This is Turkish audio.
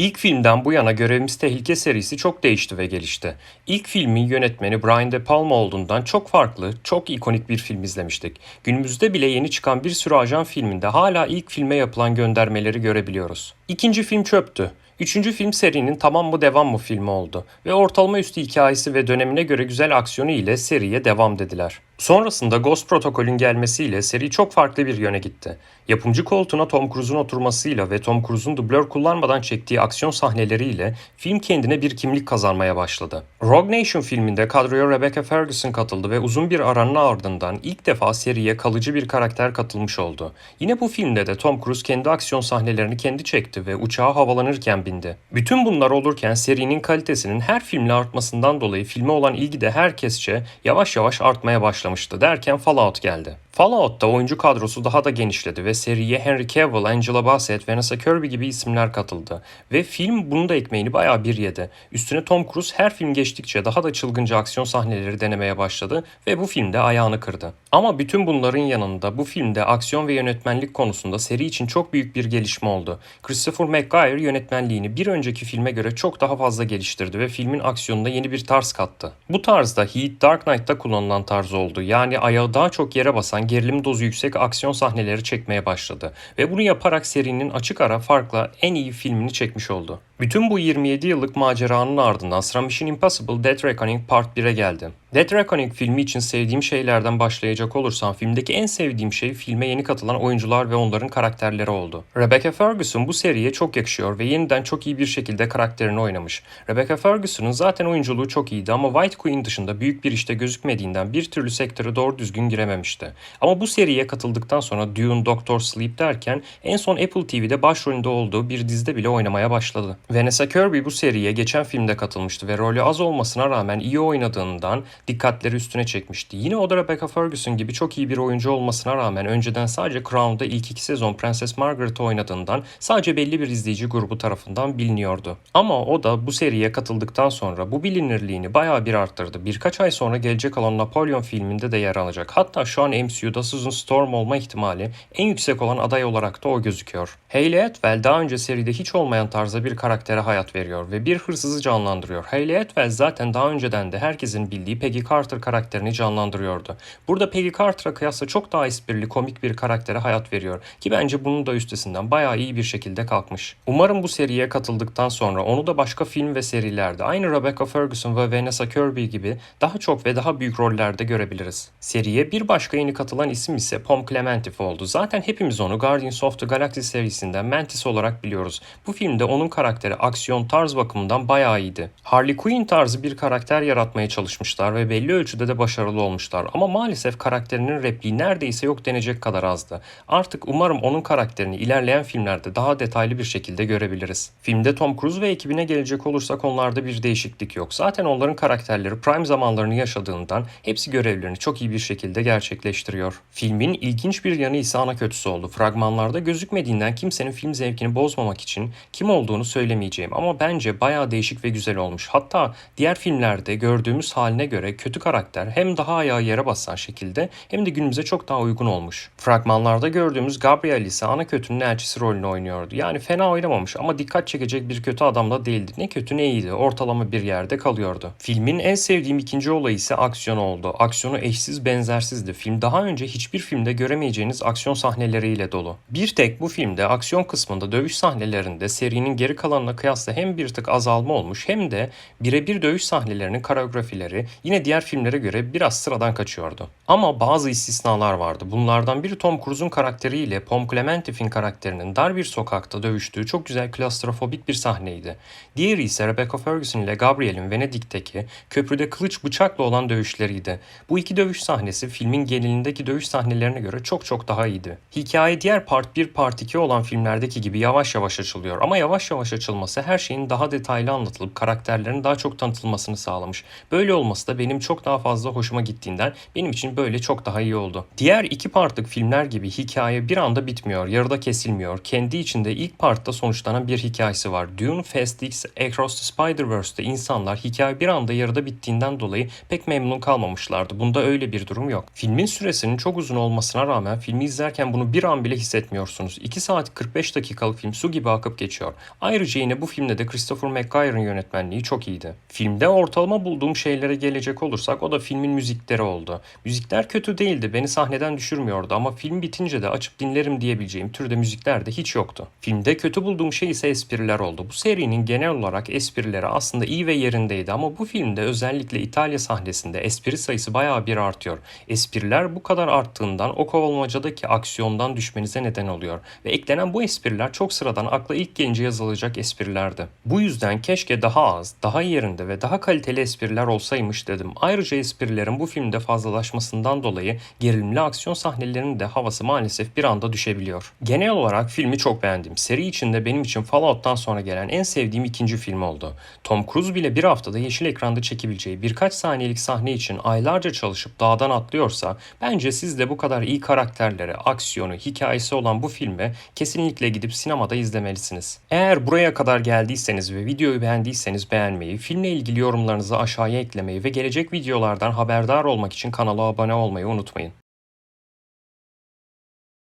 İlk filmden bu yana Görevimiz Tehlike serisi çok değişti ve gelişti. İlk filmin yönetmeni Brian De Palma olduğundan çok farklı, çok ikonik bir film izlemiştik. Günümüzde bile yeni çıkan bir sürü ajan filminde hala ilk filme yapılan göndermeleri görebiliyoruz. İkinci film çöptü. Üçüncü film serinin tamam mı devam mı filmi oldu ve ortalama üstü hikayesi ve dönemine göre güzel aksiyonu ile seriye devam dediler. Sonrasında Ghost Protocol'ün gelmesiyle seri çok farklı bir yöne gitti. Yapımcı koltuğuna Tom Cruise'un oturmasıyla ve Tom Cruise'un dublör kullanmadan çektiği aksiyon sahneleriyle film kendine bir kimlik kazanmaya başladı. Rogue Nation filminde kadroya Rebecca Ferguson katıldı ve uzun bir aranın ardından ilk defa seriye kalıcı bir karakter katılmış oldu. Yine bu filmde de Tom Cruise kendi aksiyon sahnelerini kendi çekti ve uçağa havalanırken bindi. Bütün bunlar olurken serinin kalitesinin her filmle artmasından dolayı filme olan ilgi de herkesçe yavaş yavaş artmaya başlamıştı derken Fallout geldi. Fallout'ta oyuncu kadrosu daha da genişledi ve seriye Henry Cavill, Angela Bassett, Vanessa Kirby gibi isimler katıldı. Ve film bunun da ekmeğini bayağı bir yedi. Üstüne Tom Cruise her film geçtikçe daha da çılgınca aksiyon sahneleri denemeye başladı ve bu filmde ayağını kırdı. Ama bütün bunların yanında bu filmde aksiyon ve yönetmenlik konusunda seri için çok büyük bir gelişme oldu. Christopher McGuire yönetmenliğini bir önceki filme göre çok daha fazla geliştirdi ve filmin aksiyonuna yeni bir tarz kattı. Bu tarzda Heat Dark Knight'ta kullanılan tarz oldu. Yani ayağı daha çok yere basan gerilim dozu yüksek aksiyon sahneleri çekmeye başladı. Ve bunu yaparak serinin açık ara farkla en iyi filmini çekmiş oldu. Bütün bu 27 yıllık maceranın ardından sıra Mission Impossible Dead Reckoning Part 1'e geldi. Dead Reckoning filmi için sevdiğim şeylerden başlayacak olursam filmdeki en sevdiğim şey filme yeni katılan oyuncular ve onların karakterleri oldu. Rebecca Ferguson bu seriye çok yakışıyor ve yeniden çok iyi bir şekilde karakterini oynamış. Rebecca Ferguson'ın zaten oyunculuğu çok iyiydi ama White Queen dışında büyük bir işte gözükmediğinden bir türlü sektöre doğru düzgün girememişti. Ama bu seriye katıldıktan sonra Dune, Doctor Sleep derken en son Apple TV'de başrolünde olduğu bir dizide bile oynamaya başladı. Vanessa Kirby bu seriye geçen filmde katılmıştı ve rolü az olmasına rağmen iyi oynadığından dikkatleri üstüne çekmişti. Yine o da Rebecca Ferguson gibi çok iyi bir oyuncu olmasına rağmen önceden sadece Crown'da ilk iki sezon Prenses Margaret'ı oynadığından sadece belli bir izleyici grubu tarafından biliniyordu. Ama o da bu seriye katıldıktan sonra bu bilinirliğini bayağı bir arttırdı. Birkaç ay sonra gelecek olan Napolyon filminde de yer alacak. Hatta şu an MCU'da Susan Storm olma ihtimali en yüksek olan aday olarak da o gözüküyor. Hayley Atwell daha önce seride hiç olmayan tarzda bir karaktere hayat veriyor ve bir hırsızı canlandırıyor. Hayley Atwell zaten daha önceden de herkesin bildiği Peggy Carter karakterini canlandırıyordu. Burada Peggy Carter'a kıyasla çok daha esprili komik bir karaktere hayat veriyor ki bence bunun da üstesinden bayağı iyi bir şekilde kalkmış. Umarım bu seriye katıldıktan sonra onu da başka film ve serilerde aynı Rebecca Ferguson ve Vanessa Kirby gibi daha çok ve daha büyük rollerde görebiliriz. Seriye bir başka yeni katılan isim ise Pom Klementif oldu. Zaten hepimiz onu Guardians of the Galaxy serisinden Mantis olarak biliyoruz. Bu filmde onun karakteri aksiyon tarz bakımından bayağı iyiydi. Harley Quinn tarzı bir karakter yaratmaya çalışmışlar ve belli ölçüde de başarılı olmuşlar. Ama maalesef karakterinin repliği neredeyse yok denecek kadar azdı. Artık umarım onun karakterini ilerleyen filmlerde daha detaylı bir şekilde görebiliriz. Filmde Tom Cruise ve ekibine gelecek olursak onlarda bir değişiklik yok. Zaten onların karakterleri prime zamanlarını yaşadığından hepsi görevlerini çok iyi bir şekilde gerçekleştiriyor. Filmin ilginç bir yanı ise ana kötüsü oldu. Fragmanlarda gözükmediğinden kimsenin film zevkini bozmamak için kim olduğunu söylemeyeceğim ama bence bayağı değişik ve güzel olmuş. Hatta diğer filmlerde gördüğümüz haline göre kötü karakter hem daha ayağı yere basan şekilde hem de günümüze çok daha uygun olmuş. Fragmanlarda gördüğümüz Gabriel ise ana kötünün elçisi rolünü oynuyordu. Yani fena oynamamış ama dikkat çekecek bir kötü adam da değildi. Ne kötü ne iyiydi. Ortalama bir yerde kalıyordu. Filmin en sevdiğim ikinci olayı ise aksiyon oldu. Aksiyonu eşsiz benzersizdi. Film daha önce hiçbir filmde göremeyeceğiniz aksiyon sahneleriyle dolu. Bir tek bu filmde aksiyon kısmında dövüş sahnelerinde serinin geri kalanına kıyasla hem bir tık azalma olmuş hem de birebir dövüş sahnelerinin koreografileri yine diğer filmlere göre biraz sıradan kaçıyordu. Ama bazı istisnalar vardı. Bunlardan biri Tom Cruise'un karakteriyle Pom Klementif'in karakterinin dar bir sokakta dövüştüğü çok güzel klostrofobik bir sahneydi. Diğeri ise Rebecca Ferguson ile Gabriel'in Venedik'teki köprüde kılıç bıçakla olan dövüşleriydi. Bu iki dövüş sahnesi filmin genelindeki dövüş sahnelerine göre çok çok daha iyiydi. Hikaye diğer part 1 part 2 olan filmlerdeki gibi yavaş yavaş açılıyor ama yavaş yavaş açılması her şeyin daha detaylı anlatılıp karakterlerin daha çok tanıtılmasını sağlamış. Böyle olması da benim çok daha fazla hoşuma gittiğinden benim için böyle çok daha iyi oldu. Diğer iki partlık filmler gibi hikaye bir anda bitmiyor, yarıda kesilmiyor. Kendi içinde ilk partta sonuçlanan bir hikayesi var. Dune Fast X Across the Spider-Verse'de insanlar hikaye bir anda yarıda bittiğinden dolayı pek memnun kalmamışlardı. Bunda öyle bir durum yok. Filmin süresinin çok uzun olmasına rağmen filmi izlerken bunu bir an bile hissetmiyorsunuz. 2 saat 45 dakikalık film su gibi akıp geçiyor. Ayrıca yine bu filmde de Christopher McGuire'ın yönetmenliği çok iyiydi. Filmde ortalama bulduğum şeylere gelecek olursak o da filmin müzikleri oldu. Müzikler kötü değildi, beni sahneden düşürmüyordu ama film bitince de açıp dinlerim diyebileceğim türde müzikler de hiç yoktu. Filmde kötü bulduğum şey ise espriler oldu. Bu serinin genel olarak esprileri aslında iyi ve yerindeydi ama bu filmde özellikle İtalya sahnesinde espri sayısı bayağı bir artıyor. Espriler bu kadar arttığından o kovalmacadaki aksiyondan düşmenize neden oluyor ve eklenen bu espriler çok sıradan akla ilk gelince yazılacak esprilerdi. Bu yüzden keşke daha az, daha yerinde ve daha kaliteli espriler olsaymış dedim. Ayrıca esprilerin bu filmde fazlalaşmasından dolayı gerilimli aksiyon sahnelerinin de havası maalesef bir anda düşebiliyor. Genel olarak filmi çok beğendim. Seri içinde benim için Fallout'tan sonra gelen en sevdiğim ikinci film oldu. Tom Cruise bile bir haftada yeşil ekranda çekebileceği birkaç saniyelik sahne için aylarca çalışıp dağdan atlıyorsa bence siz de bu kadar iyi karakterleri, aksiyonu, hikayesi olan bu filme kesinlikle gidip sinemada izlemelisiniz. Eğer buraya kadar geldiyseniz ve videoyu beğendiyseniz beğenmeyi, filmle ilgili yorumlarınızı aşağıya eklemeyi ve gelecek videolardan haberdar olmak için kanala abone olmayı unutmayın.